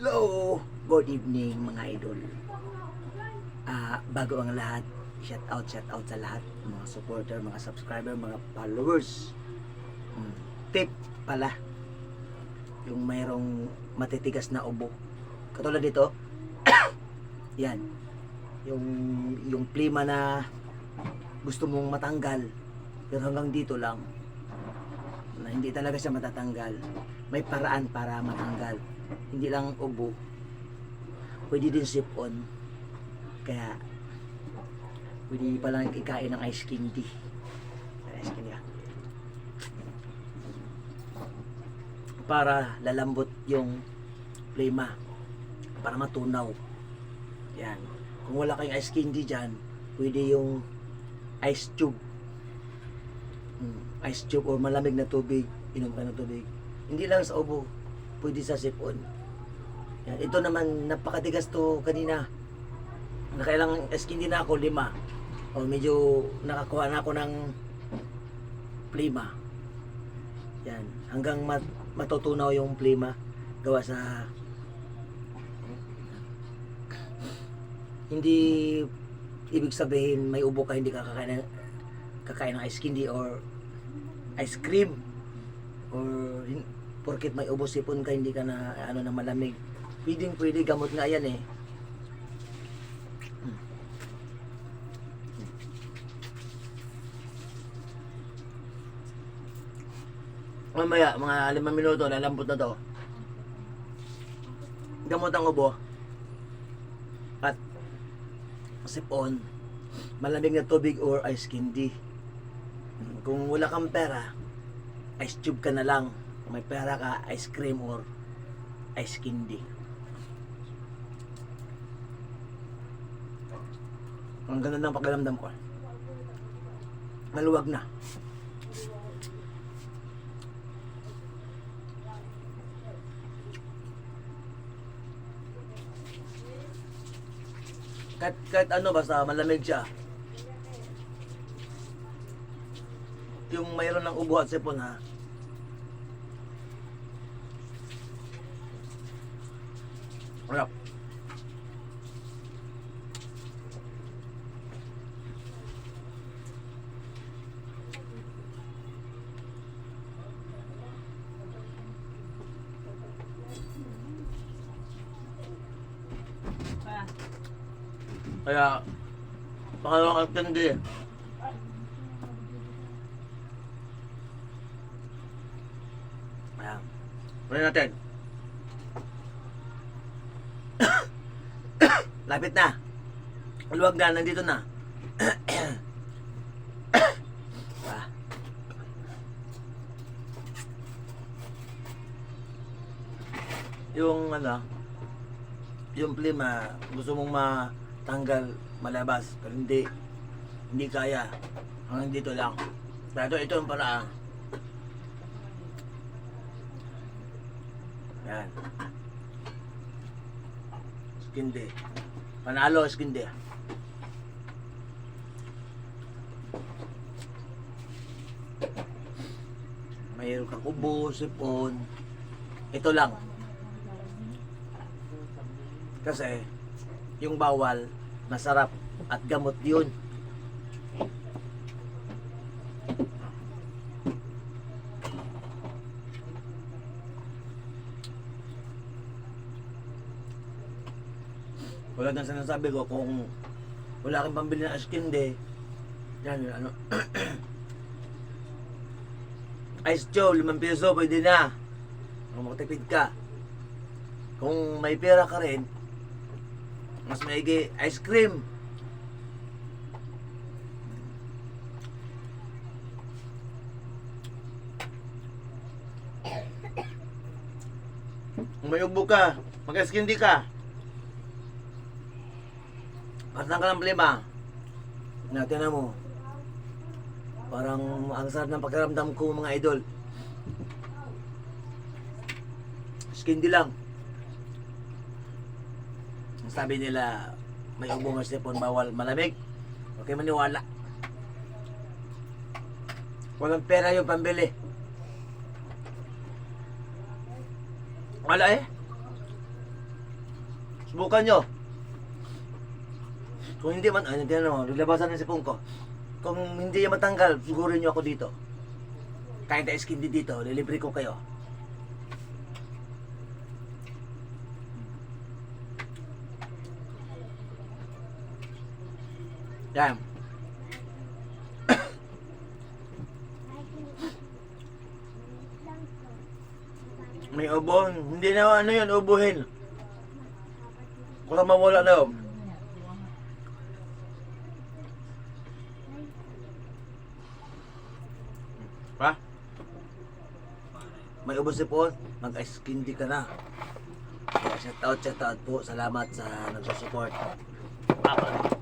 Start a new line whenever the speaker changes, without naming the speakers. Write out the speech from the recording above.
Hello! Good evening mga idol. Ah, bago ang lahat, shout out, shout out sa lahat, mga supporter, mga subscriber, mga followers. Hmm, Tip pala, yung mayroong matitigas na ubo. Katulad dito, yan, yung, yung plima na gusto mong matanggal, pero hanggang dito lang, na hindi talaga siya matatanggal. May paraan para matanggal. Hindi lang ubo. Pwede din sipon. Kaya, pwede pa lang ikain ng ice candy. Ice candy ah. Para lalambot yung plema. Para matunaw. Yan. Kung wala kayong ice candy dyan, pwede yung ice tube. Mm, ice tube or malamig na tubig, inom ka ng tubig. Hindi lang sa ubo, pwede sa sipon. Yan. Ito naman, napakatigas to kanina. Nakailang skin din ako, lima. O medyo nakakuha na ako ng plima. Yan. Hanggang mat matutunaw yung plima gawa sa hindi ibig sabihin may ubo ka hindi ka kakain ng, kakain ng ice candy or ice cream or porket may ubo sipon ka hindi ka na ano na malamig. Pwedeng pwede gamot nga yan eh. Mamaya mga limang minuto lalambot na to. Gamot ang ubo. At sipon malamig na tubig or ice candy. Kung wala kang pera ice tube ka na lang may pera ka ice cream or ice candy. Ang ganda ng pakiramdam ko. Maluwag na. Kahit, kahit ano basta malamig siya. Yung mayroon ng ubo at sipon ha Kaya, pangalawang altindi. Ayan. Muna natin. Lapit na. Luwag na, nandito na. ah. Yung ano, yung plima, gusto mong matanggal, malabas, pero hindi, hindi kaya. Hanggang dito lang. Pero ito yung paraan. Yan. Skindi. Panalo, skindi. Mayroon kang ubo, sipon. Ito lang. Kasi, yung bawal, masarap at gamot yun. Wala nang sinasabi ko kung wala kang pambili ng askinde, yan, ano, Ice Joe, limang piso, pwede na. Kung makatipid ka. Kung may pera ka rin, mas maigi ice cream. Kung may ubo ka, mag-ice candy ka. Patang ka ng lima. Natin na mo. Parang ang sarap ng pakiramdam ko mga idol. Skindy lang. Sabi nila, may ubo nga sipon bawal malamig. Okay maniwala. Walang pera yung pambili. Wala eh. Subukan nyo. Kung hindi man, hindi na naman, lalabasan ng sipong ko. Kung hindi yan matanggal, sigurin nyo ako dito. Kain tayo skin di dito, lilibre ko kayo. Yan. May ubo. Hindi na ano yun, ubuhin. Kung mawala na yun. Ha? May ubo si Paul, mag-ice candy ka na. Shout out, shout out po. Salamat sa nagsusupport. Papa.